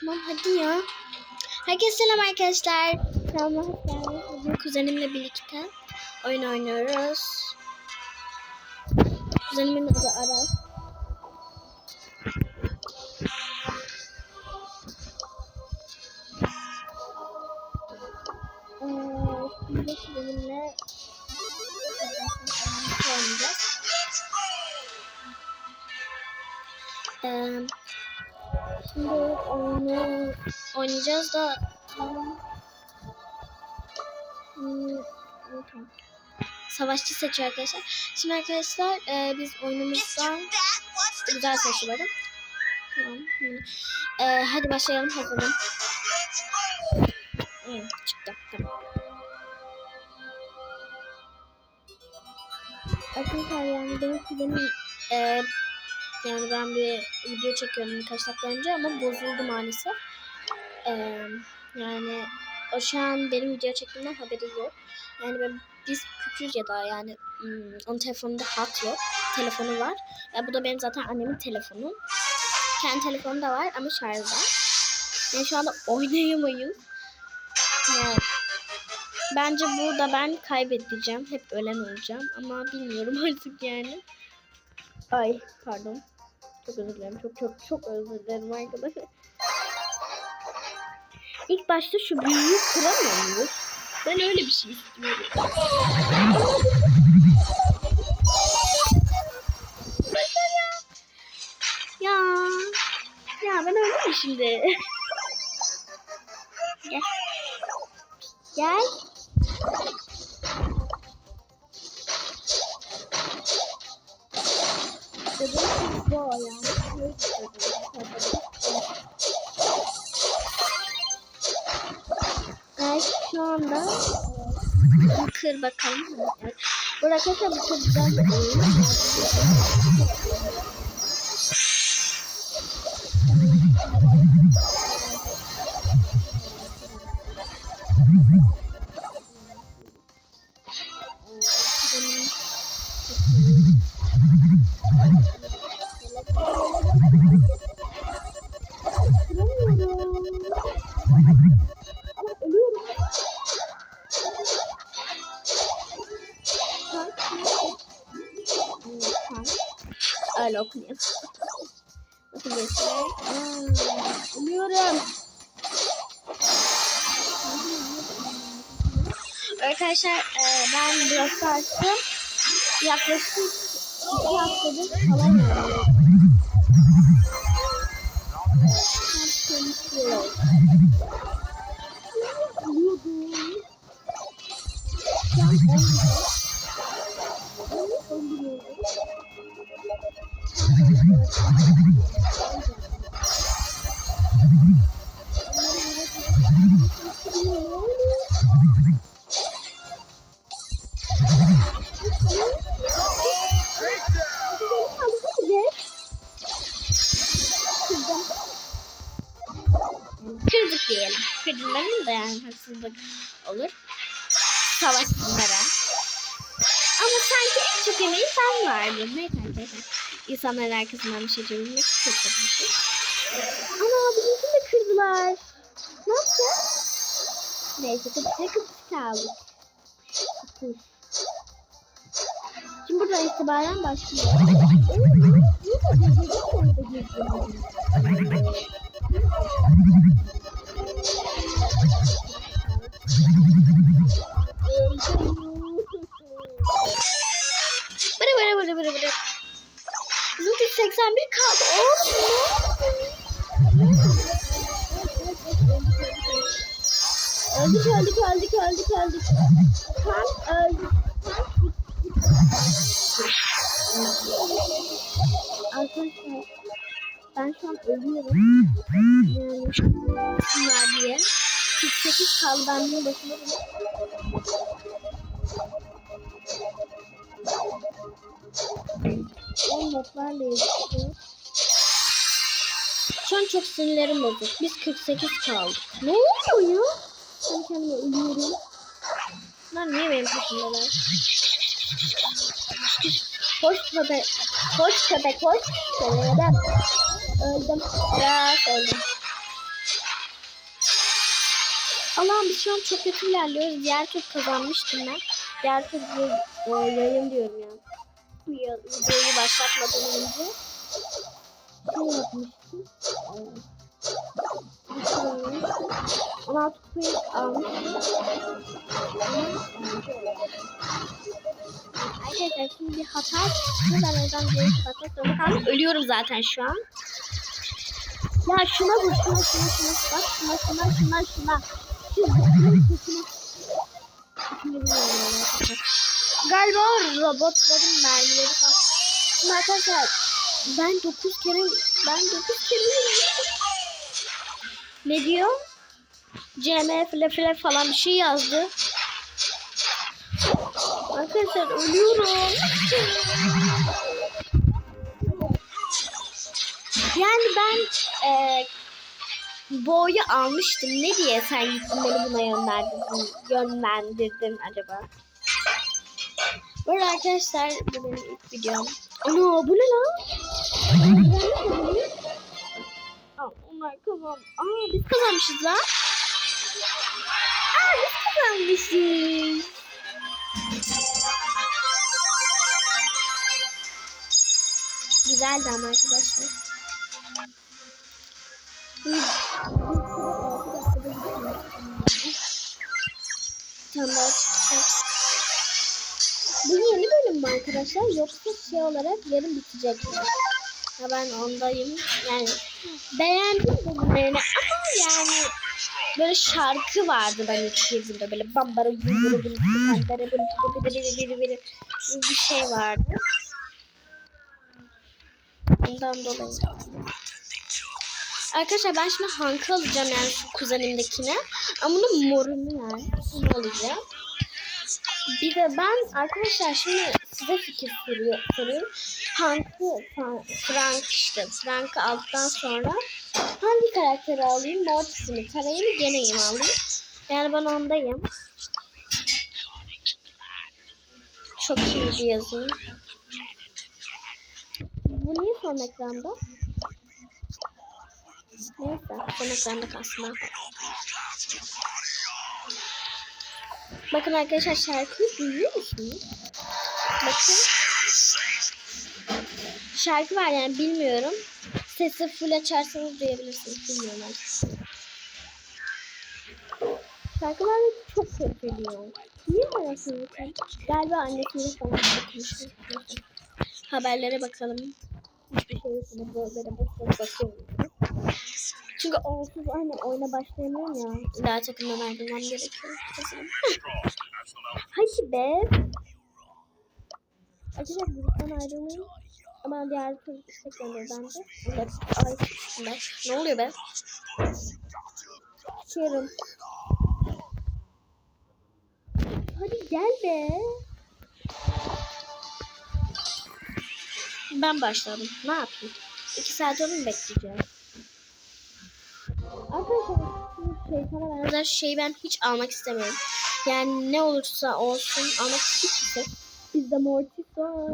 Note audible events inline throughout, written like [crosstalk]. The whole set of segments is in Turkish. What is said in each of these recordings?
Tamam hadi ya. Herkese selam arkadaşlar. Geldiniz. Bugün kuzenimle birlikte oyun oynuyoruz. Kuzenimin adı Aras. Oynayacağız da tamam. Hmm. Savaşçı seçiyor arkadaşlar. Şimdi arkadaşlar e, biz oyunumuzdan güzel seçiyorum. Tamam. hmm. E, hadi başlayalım hazırım. Hmm, çıktı. Tamam. Arkadaşlar yani benim kuzenim e, yani ben bir video çekiyorum birkaç dakika önce ama bozuldu maalesef. Yani o şu an benim video çektiğimden haberi yok. Yani ben, biz küçüğüz ya da yani hmm, onun telefonunda hat yok. Telefonu var. Ya bu da benim zaten annemin telefonu. Kendi telefonu da var ama şarjda. Yani şu anda oynayamayız. Yani, bence burada ben kaybedeceğim. Hep ölen olacağım. Ama bilmiyorum [laughs] artık yani. Ay pardon. Çok özür dilerim. Çok çok çok özür dilerim arkadaşlar. İlk başta şu büyüyü kıramıyor muyuz? Ben öyle bir şey istiyorum. ya. Ya ben mi şimdi? Gel. Gel. Dedim ki bu yani. Evet şu anda kır bakalım. Evet. Bu çok güzel bir. Arkadaşlar. Ölüyorum. Arkadaşlar e, ben biraz sarstım. Yaklaşık iki haftadır falan oynuyorum. Hem Kırdık diyelim. Kırdıkların da yani haksızlık olur. Savaşsınlara. Ama sanki en çok emeği sen vardın. Ne arkadaşlar? İnsanların arkasından bir şey bir şey. Ama bizimkini de kırdılar. Ne yapacağız? Neyse tabii takıp kaldık. Şimdi buradan itibaren başlıyor. Tek 81 kaldı. Öldük öldük öldük öldük öldük. Tam öldük. Arkadaşlar ben şu an ölüyorum. Yani diye. 48 kaldı ben bunun başında bile. On notlarla yazıyor. Şu an çok sinirlerim bozuk. Biz 48 kaldık. Ne oluyor? Ben kendime ölüyorum. Bunlar niye benim peşimdeler? Koş köpek. Koş köpek koş. Söyledim. Öldüm. Biraz öldüm. Allah'ım biz şu an çok kötü ilerliyoruz. Diğer tur kazanmıştım ben. Diğer tur e, yayın diyorum ya. Videoyu başlatmadan önce. Ne yapmıştım? 16 kupayı almıştım. Arkadaşlar şimdi bir hata çıktı. Ben o yüzden videoyu kapatmak zorunda kaldım. Ölüyorum zaten şu an. Ya şuna vur, şuna, şuna, şuna. Bak şuna, şuna, şuna, şuna. Şu zıplın sesini. İsmini bilmiyorum yani arkadaşlar. Galiba robotların mermileri falan. Arkadaşlar ben 9 kere ben 9 kere ne diyor? CM file file falan bir şey yazdı. Arkadaşlar ölüyorum. Yani ben e, boyu almıştım. Ne diye sen gittin beni buna yönlendirdin, yönlendirdin acaba? Arada arkadaşlar bu benim ilk videom. Ana bu ne lan? Aa, onlar kazan. Aa biz kazanmışız lan. Aa biz kazanmışız. Güzeldi ama arkadaşlar. Tamam çıkacak. Bu yeni bölüm mü arkadaşlar yoksa şey olarak yarın bitecek mi? Ya ben ondayım. Yani beğendim bölümlerini ama yani böyle şarkı vardı ben ilk girdiğimde böyle bambara gülbürü bir şey vardı. Ondan dolayı. Arkadaşlar ben şimdi Hank'ı alacağım yani kuzenimdekine. Ama bunun morunu yani. Bunu alacağım. Bir de ben arkadaşlar şimdi size fikir soruyor- soruyorum. Hank'ı, Fra- Frank işte. Frank'ı aldıktan sonra hangi karakteri alayım? Mortis'i mi? Tara'yı mı? Gene'yi mi alayım? Yani ben ondayım. Çok iyi bir yazım. Bu niye son ekranda? Neyse, son ekranda kalsın. Bakın arkadaşlar şarkıyı duyuyor musunuz? Bakın. Şarkı var yani bilmiyorum. Sesi full açarsanız duyabilirsiniz. Bilmiyorum ben. Şarkılar çok kötülüyor. Niye söylüyorsun? Galiba annesiyle falan bakmıştım. Haberlere bakalım. Hiçbir şey yok böyle bakıyorum. Çünkü onsuz hani oyuna başlayamıyorum ya. İlla takımdan ayrılmam gerekiyor. Kesin. Hadi be. Acaba gruptan ayrılmayayım. Ama diğer türlü istek gönder bence. Evet. Ay. Ne? Oluyor be? Çıkıyorum. Hadi gel be. Ben başladım. Ne yapayım? İki saat onu bekleyeceğim? Arkadaşlar şu şeytana benzer şeyi ben hiç almak istemiyorum. Yani ne olursa olsun almak hiç istemiyorum. Bizde Mortis var.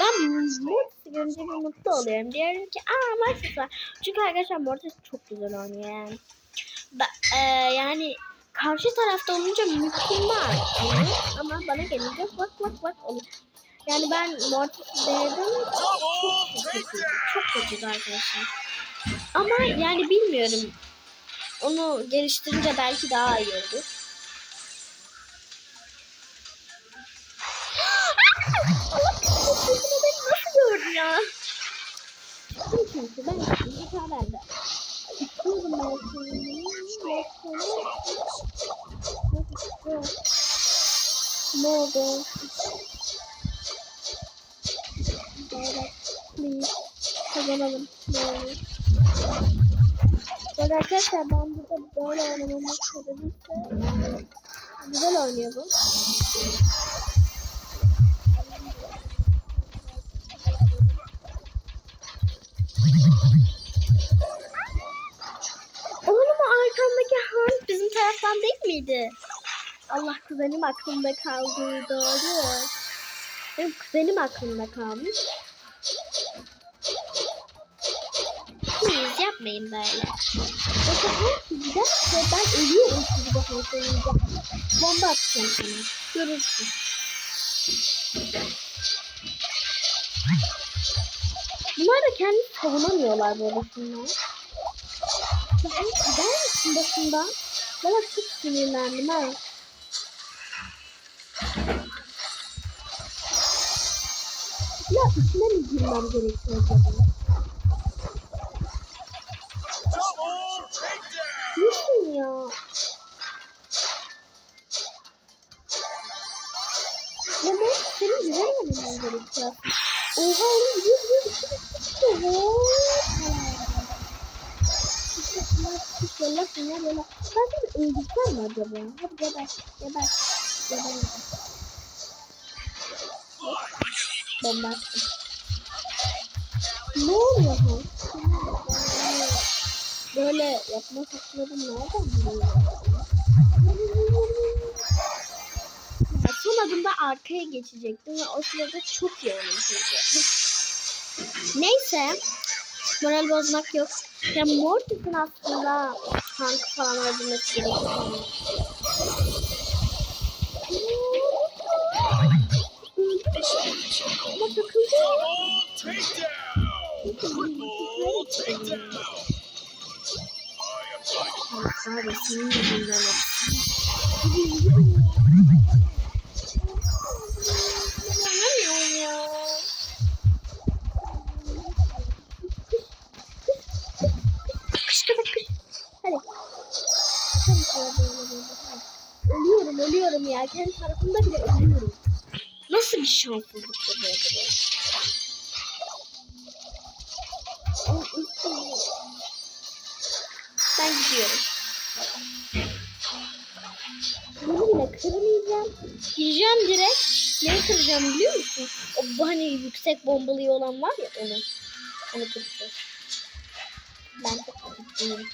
Ben Mortis'i görünce bir mutlu oluyorum. Diyorum ki aa Mortis var. Çünkü arkadaşlar Mortis çok güzel oynuyor yani. Da, e, yani karşı tarafta olunca mükemmel oluyor. Ama bana gelince bak bak bak oluyor. Yani ben Mortis'i denedim. Çok kötü. Çok kötüydü arkadaşlar. Ama yani bilmiyorum. Onu geliştirince belki daha iyi olur. Ya? Çünkü ben. Hata bende. Çıkıyordum ben seni. Ne oldu? Evet. Please. Kazanalım. Ne olur. Yani arkadaşlar ben burada böyle oynamamı sebebi ise güzel oynuyor bu. Oğlum o arkamdaki Han bizim taraftan değil miydi? Allah kuzenim aklımda kaldı doğru. Benim kuzenim aklımda kalmış. Please yap yapmayın böyle. Her gider ve ben ölüyorum sizi bu halkayınca. Bomba atacağım sana. Görürsün. Bunlar da kendi savunamıyorlar böyle şunlar. Sen gider misin başından? Bana çok sinirlendim ha. Ya içine mi girmem gerekiyor acaba? Ya? Ya ben senin güvenmemem gerekiyor. Oha oğlum gidiyor gidiyor gidiyor gidiyor. Oha. Yolla sen ya yolla. Ben seni öldürsem mi acaba? Hadi geber. Geber. Geber. Bomba. Ne oluyor ha? Böyle yapma saçlarım nereden buluyor? Son adımda arkaya geçecektim ve o sırada çok yorulmuşum. Neyse. Moral bozmak yok. Ya Mortis'in aslında tank falan öldürmesi gerekiyor. Ama takıldı. Triple takedown! Allah kahretsin yüzünden. Ölüyorum ölüyorum ya. Kendi tarafımda bile ölüyorum. Nasıl bir şanssızlık bu böyle? Ben gidiyorum. Bunu bile kırmayacağım. Gireceğim direkt. Neyi kıracağım biliyor musun? O hani yüksek bombalıyı olan var ya onu. Onu kıracağım. Ben çok ciddiyim.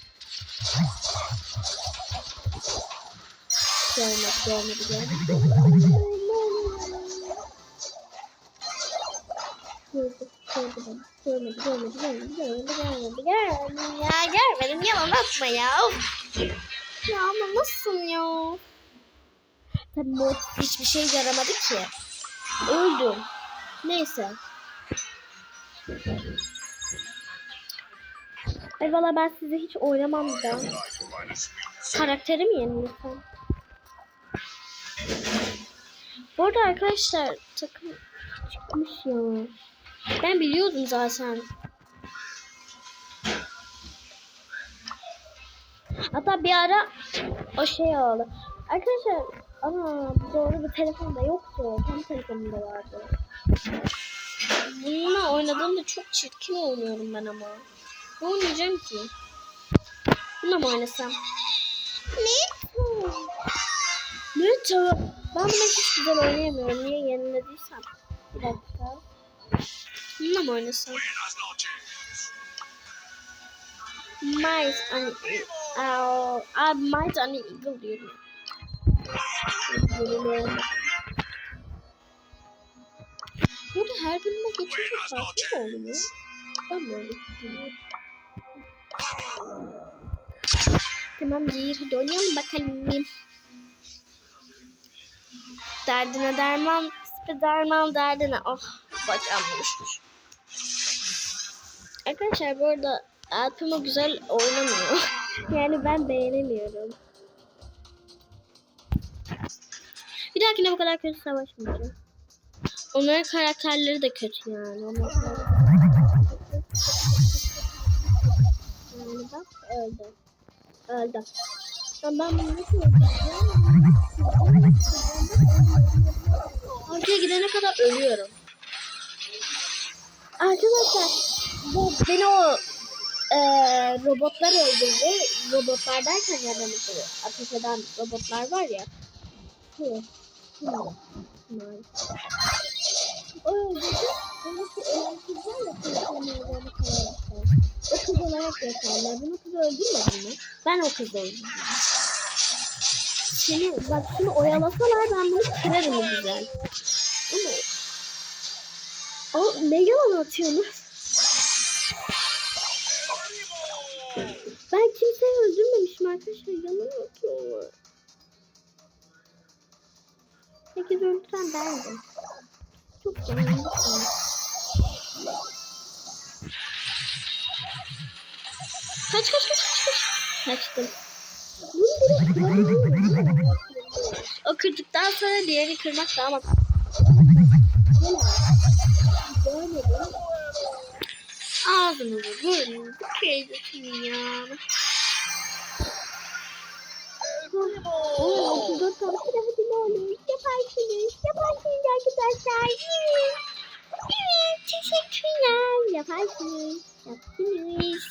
Görmedi, görmedi, görmedi. Gördü, gördü beni. Görmedi, görmedi, görmedi, görmedi, görmedi, görmedi. Ya görmedim, yalan atma ya. Of. Ya ama nasıl ya? Tabii hiçbir şey yaramadı ki. Öldüm. Neyse. Ay valla ben size hiç oynamam da. Karakteri mi yenilsem? Bu arada arkadaşlar takım çıkmış ya. Ben biliyordum zaten. Hatta bir ara o şey oldu. Arkadaşlar ama doğru bir telefon da yoktu. Tam telefonumda vardı. Bununla oynadığımda çok çirkin oynuyorum ben ama. Ne oynayacağım ki? Bununla mı oynasam? Ne? Ne tamam. Ben bunu hiç güzel oynayamıyorum. Niye yenilediysem. Bir dakika. Bununla mı oynasam? Mice and Aa, abi Mice and Eagle diyorum. Burada her bölüme geçince farklı mı oluyor? Ben böyle. Tamam Zehir hadi oynayalım bakalım. Derdine derman, derman derdine. Oh bacağım düşmüş. Arkadaşlar bu arada Alpima güzel oynamıyor. [laughs] yani ben beğenemiyorum. Bir dahakine bu kadar kötü savaşmayacağım. Onların karakterleri de kötü yani. Yani bak öldü. Öldü. Ben, bunu nasıl? Arkaya gidene kadar ölüyorum. Arkadaşlar bu beni o e, robotlar öldürdü. Robotlar derken ya beni bu ateş eden robotlar var ya. Hı. Hı. Hı. O öldürdü. Ölen kızlar da kızlarını koyarak. O kız olarak yaşarlar. Bunu kız öldürmedin mi? Ben o kızı öldürdüm. Seni bak şimdi oyalasalar ben bunu kırarım güzel. Ama o ne yalan atıyorsunuz? Ben kimseyi öldürmemişim arkadaşlar. Yalan atıyorlar. Peki öldüren bendim. Çok yanılmışım. Kaç kaç kaç kaç kaç. Kaçtım. O kırdıktan sonra diğeri kırmak daha mantıklı. Ağzınızı burnunuzu kırdırsın ya. Oo, 34 tane hadi ne olur. Yaparsınız. Yaparsınız arkadaşlar. Evet. Evet. Teşekkürler. Yaparsınız. Yaptınız.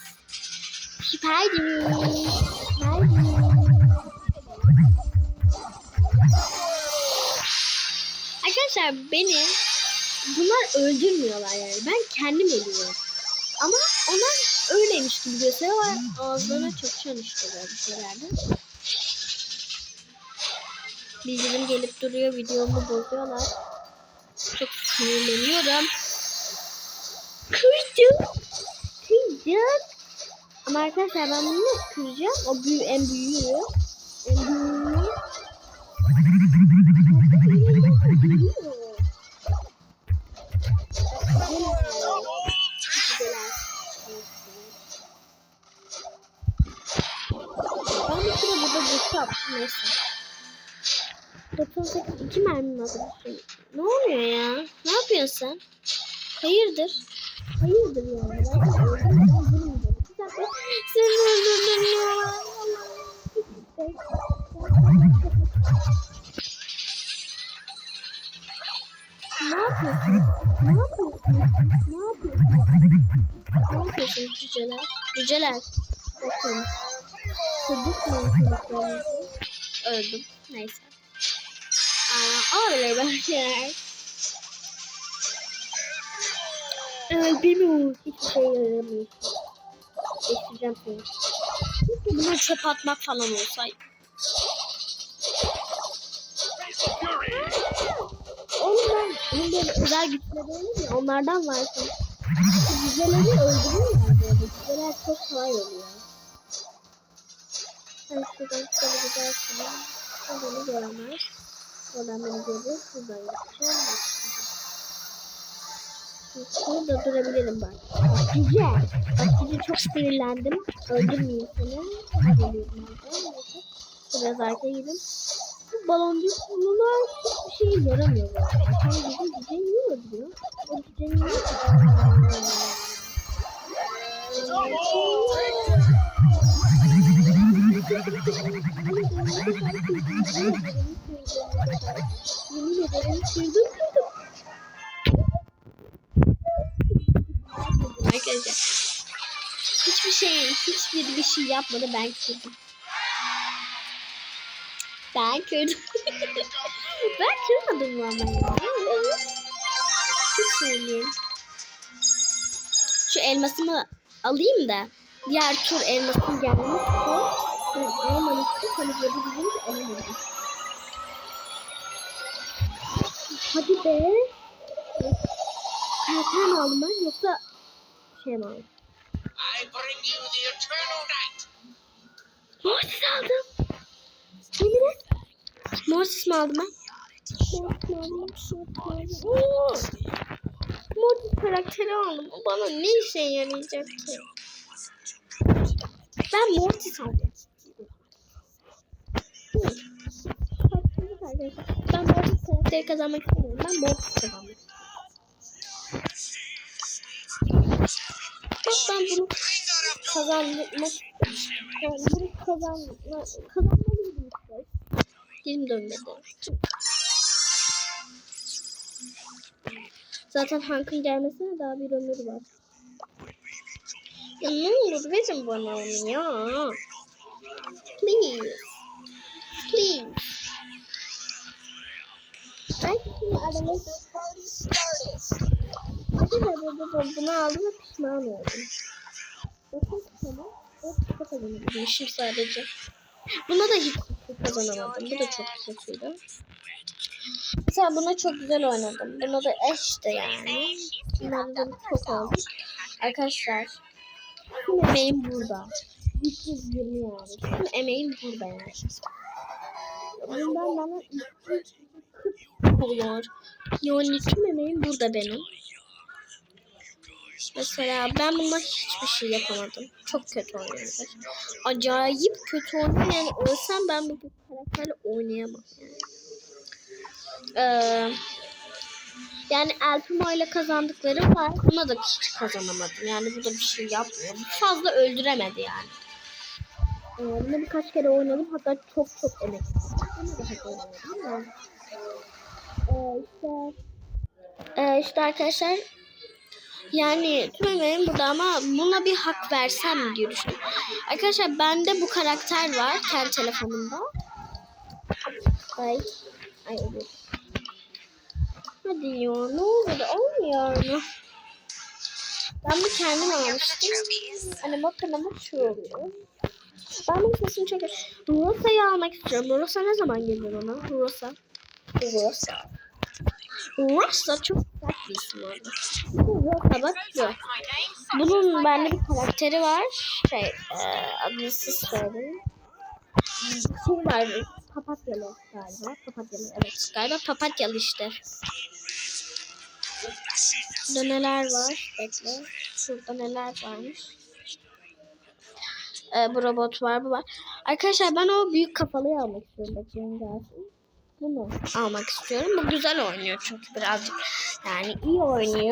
Süperdiniz. Süperdiniz. Arkadaşlar beni bunlar öldürmüyorlar yani. Ben kendim ölüyorum. Ama onlar öyleymiş gibi gösteriyorlar. Ağızlarına çakışan işte böyle şeylerde. Bildirim gelip duruyor. Videomu bozuyorlar. Çok sinirleniyorum. Kırdım. Kırdım. Ama arkadaşlar ben bunu kıracağım? O büyü. En büyüğü. 98 iki mermim var. Ne oluyor ya? Ne yapıyorsun sen? Hayırdır? Hayırdır yani? Seni öldürdüm Ne yapıyorsun? Ne yapıyorsun? Ne yapıyorsun? Ne yapıyorsun cüceler? Cüceler. Bakın. Kırdık mı? Öldüm. Neyse. Aa, öyle başlar. Evet, bilmiyorum. Hiçbir şey yaramıyor. Geçireceğim seni. Keşke buna çöp atmak falan olsaydı. Onun böyle özel güçleri olur ya, onlardan varsın. Güzelleri öldürüyorlar böyle. Güzeller çok kolay oluyor. Ben şuradan şöyle güzel şuradan. O beni göremez. Oradan beni görür. Şuradan yapacağım. Şimdi Şurada durabilirim güzel. Bak güzel çok sinirlendim. Öldürmeyeyim seni. Geliyorum. Biraz arkaya gidin. Bu baloncuk bunlar hiçbir şeye yaramıyor. Sen güzel güzel niye öldürüyor? O güzel niye öldürüyor? Yemin ederim kırdım kırdım. Arkadaşlar hiçbir şey hiçbir bir şey yapmadı ben kırdım. Ben kırdım. [laughs] ben kırmadım ama? Evet. Çok söyleyeyim. Şu elmasımı alayım da diğer tur elmasın gelmemişse alamadım. Hadi be. Aldım ben yoksa şey mi aldım? I bring you the eternal night. Mortis aldım. Yemin et. Mortis mi aldım ben? Mortis mi aldım? Mortis karakteri aldım. O bana ne işe yarayacak ki? Ben Mortis aldım. Arkadaşlar. Ben Mortis karakteri kazanmak istemiyorum. Ben Mortis kazanmak istiyorum. Bak ben bunu kazanmak yani bunu kazanma, kazanmalıydım işte. Dilim dönmedi. Zaten Hank'ın gelmesine daha bir ömür var. Ya ne olur verin bana onu ya. Please. Please. Ben şimdi aramayı... Arkadaşlar bunu aldım ve pişman oldum. Bakın sana. O kupa kazanabilmişim sadece. Buna da hiç kazanamadım. Bu da çok kötüydü. Mesela buna çok güzel oynadım. Buna da eşti yani. Bunlardan çok oldu. Arkadaşlar. Yine benim burada. 320 yani. Tüm emeğim burada yani. Ondan bana 240 oluyor. Yani tüm emeğim burada benim. Mesela ben bununla hiçbir şey yapamadım. Çok kötü oynuyorlar. Acayip kötü oynuyor. Yani ölsem ben bu, bu karakterle oynayamam yani. Ee, yani Elpimo ile kazandıkları var. Buna da hiç kazanamadım. Yani bu da bir şey yapmıyor. Fazla öldüremedi yani. Ee, bunu birkaç kere oynadım. Hatta çok çok emek oynadım ama. İşte, ee, işte arkadaşlar yani tüm emeğim burada ama buna bir hak versem diye düşünüyorum. Arkadaşlar bende bu karakter var kendi telefonumda. Ay. Ay evet. Hadi ya ne olur olmuyor mu? Ben bu kendim almıştım. Hani bakın ama şu oluyor. Ben bunun sesini çok Rosa'yı almak istiyorum. Rosa ne zaman gelir ona? Rosa. Rosa. Rosa çok güzel bir isim oldu. Rosa bu. Bunun bende bir karakteri var. Şey, e, adını siz söyleyin. Şey var, papatyalı galiba. Papatyalı, evet. Galiba papatyalı işte. Burada neler var? Bekle. Şurada neler varmış? Ee, bu robot var, bu var. Arkadaşlar ben o büyük kafalıyı almak istiyorum. Bekleyin gelsin. Bunu almak istiyorum. Bu güzel oynuyor çünkü birazcık. Yani iyi oynuyor.